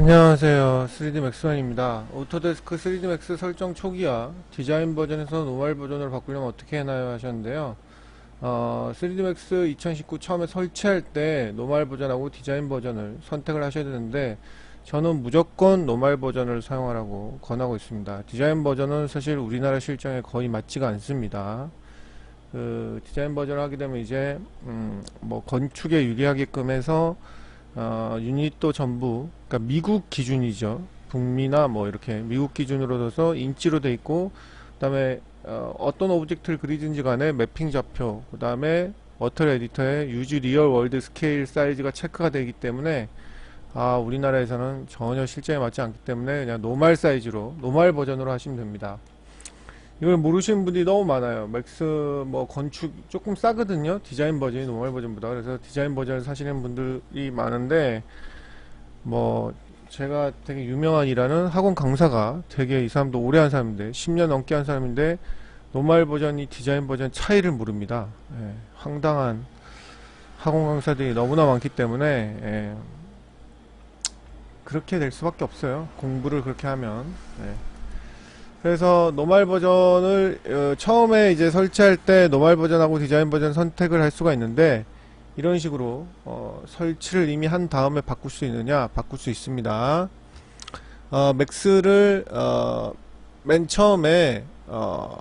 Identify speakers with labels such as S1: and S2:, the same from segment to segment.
S1: 안녕하세요. 3D 맥스원입니다. 오토데스크 3D 맥스 설정 초기화 디자인 버전에서 노멀 버전으로 바꾸려면 어떻게 해나요 하셨는데요. 어, 3D 맥스 2019 처음에 설치할 때 노멀 버전하고 디자인 버전을 선택을 하셔야 되는데 저는 무조건 노멀 버전을 사용하라고 권하고 있습니다. 디자인 버전은 사실 우리나라 실정에 거의 맞지가 않습니다. 그 디자인 버전을 하게 되면 이제 음, 뭐 건축에 유리하게끔 해서 어, 유닛도 전부 그러니까 미국 기준이죠. 북미나 뭐 이렇게 미국 기준으로 둬서 인치로 돼 있고 그 다음에 어, 어떤 오브젝트를 그리든지 간에 매핑 좌표 그 다음에 워터 에디터에 유즈 리얼 월드 스케일 사이즈가 체크가 되기 때문에 아 우리나라에서는 전혀 실제에 맞지 않기 때문에 그냥 노말 사이즈로 노말 버전으로 하시면 됩니다. 이걸 모르시는 분들이 너무 많아요. 맥스 뭐 건축 조금 싸거든요. 디자인 버전이 노멀 버전보다. 그래서 디자인 버전을 사시는 분들이 많은데 뭐 제가 되게 유명한 일하는 학원 강사가 되게 이 사람도 오래 한 사람인데 10년 넘게 한 사람인데 노멀 버전이 디자인 버전 차이를 모릅니다. 예, 황당한 학원 강사들이 너무나 많기 때문에 예, 그렇게 될 수밖에 없어요. 공부를 그렇게 하면. 예. 그래서 노멀 버전을 어, 처음에 이제 설치할 때 노멀 버전하고 디자인 버전 선택을 할 수가 있는데 이런 식으로 어, 설치를 이미 한 다음에 바꿀 수 있느냐 바꿀 수 있습니다. 어, 맥스를 어, 맨 처음에 어,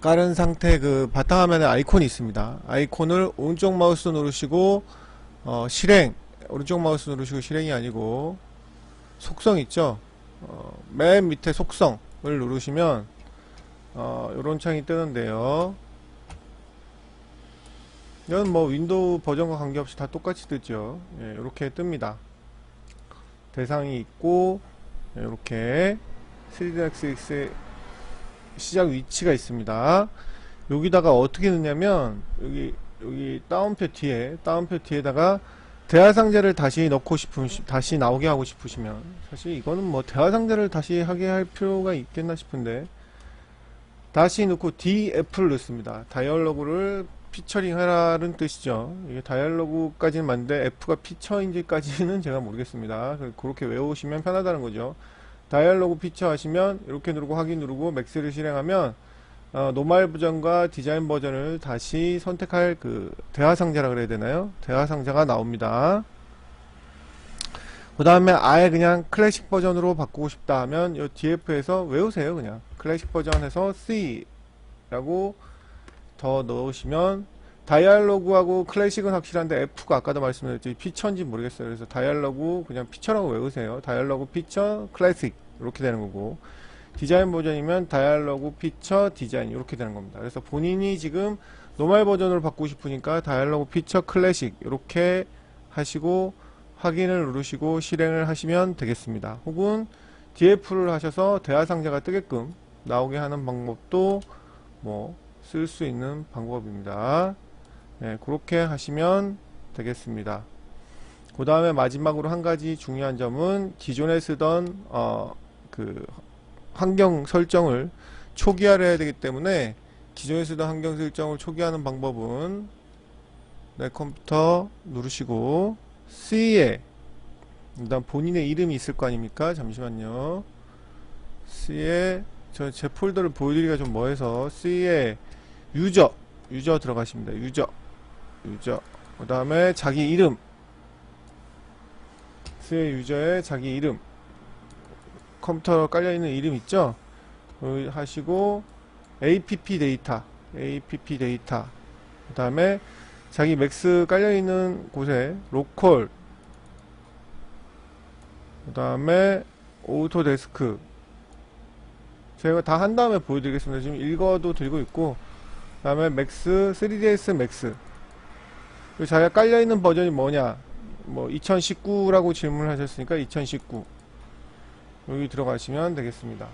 S1: 깔은 상태 그 바탕화면에 아이콘이 있습니다. 아이콘을 오른쪽 마우스 누르시고 어, 실행. 오른쪽 마우스 누르시고 실행이 아니고 속성 있죠 어, 맨 밑에 속성을 누르시면 어, 이런 창이 뜨는데요. 이건 뭐 윈도우 버전과 관계없이 다 똑같이 뜨죠. 예, 이렇게 뜹니다. 대상이 있고 이렇게 3DXX의 시작 위치가 있습니다. 여기다가 어떻게 넣냐면 여기 여기 다운표 뒤에 다운표 뒤에다가 대화 상자를 다시 넣고 싶으 다시 나오게 하고 싶으시면 사실 이거는 뭐 대화 상자를 다시 하게 할 필요가 있겠나 싶은데 다시 넣고 DF를 넣습니다. 다이얼로그를 피처링 하라는 뜻이죠. 이게 다이얼로그까지는 맞는데 F가 피처인지까지는 제가 모르겠습니다. 그- 그렇게 외우시면 편하다는 거죠. 다이얼로그 피처 하시면 이렇게 누르고 확인 누르고 맥스를 실행하면 어, 노멀 버전과 디자인 버전을 다시 선택할 그 대화 상자라 그래야 되나요? 대화 상자가 나옵니다. 그 다음에 아예 그냥 클래식 버전으로 바꾸고 싶다 하면 이 DF에서 외우세요 그냥. 클래식 버전에서 C 라고 더 넣으시면 다이얼로그하고 클래식은 확실한데 F가 아까도 말씀드렸듯이 피처인지 모르겠어요. 그래서 다이얼로그 그냥 피처라고 외우세요. 다이얼로그 피처 클래식. 이렇게 되는 거고 디자인 버전이면 다이얼로그 피처 디자인 이렇게 되는 겁니다 그래서 본인이 지금 노멀 버전으로 바꾸고 싶으니까 다이얼로그 피처 클래식 이렇게 하시고 확인을 누르시고 실행을 하시면 되겠습니다. 혹은 DF를 하셔서 대화 상자가 뜨게끔 나오게 하는 방법도 뭐 쓸 수 있는 방법입니다. 네, 그렇게 하시면 되겠습니다. 그 다음에 마지막으로 한 가지 중요한 점은 기존에 쓰던 어, 그 환경 설정을 초기화를 해야 되기 때문에 기존에 쓰던 환경 설정을 초기화하는 방법은 내 컴퓨터 누르시고 C에 일단 본인의 이름이 있을 거 아닙니까? 잠시만요. C에 저 제 폴더를 보여드리기가 좀 뭐해서 C에 유저 유저 들어가십니다. 유저 유저 그 다음에 자기 이름 C의 유저의 자기 이름 컴퓨터 깔려있는 이름 있죠? 그 하시고 app 데이터 app 데이터. 그 다음에 자기 맥스 깔려있는 곳에 로컬. 그 다음에 오토데스크. 제가 다 한 다음에 보여드리겠습니다. 지금 읽어도 들고 있고 그 다음에 맥스 3ds 맥스. 그리고 자기가 깔려있는 버전이 뭐냐? 뭐 2019라고 질문을 하셨으니까 2019 여기 들어가시면 되겠습니다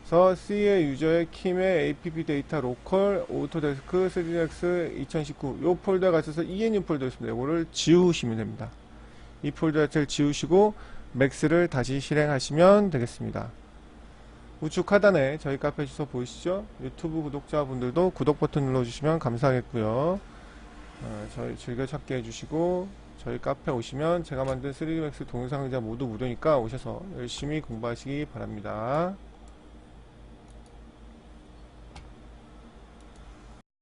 S1: 그래서 C의 유저의 킴의 app 데이터 로컬 오토데스크 3ds 2019 요 폴더에 가셔서 ENU 폴더 있습니다 이거를 지우시면 됩니다 이 폴더 자체를 지우시고 맥스를 다시 실행하시면 되겠습니다. 우측 하단에 저희 카페 주소 보이시죠? 유튜브 구독자분들도 구독 버튼 눌러주시면 감사하겠고요. 어, 저희 즐겨찾기 해주시고 저희 카페 오시면 제가 만든 3D 맥스 동영상 강좌 모두 무료니까 오셔서 열심히 공부하시기 바랍니다.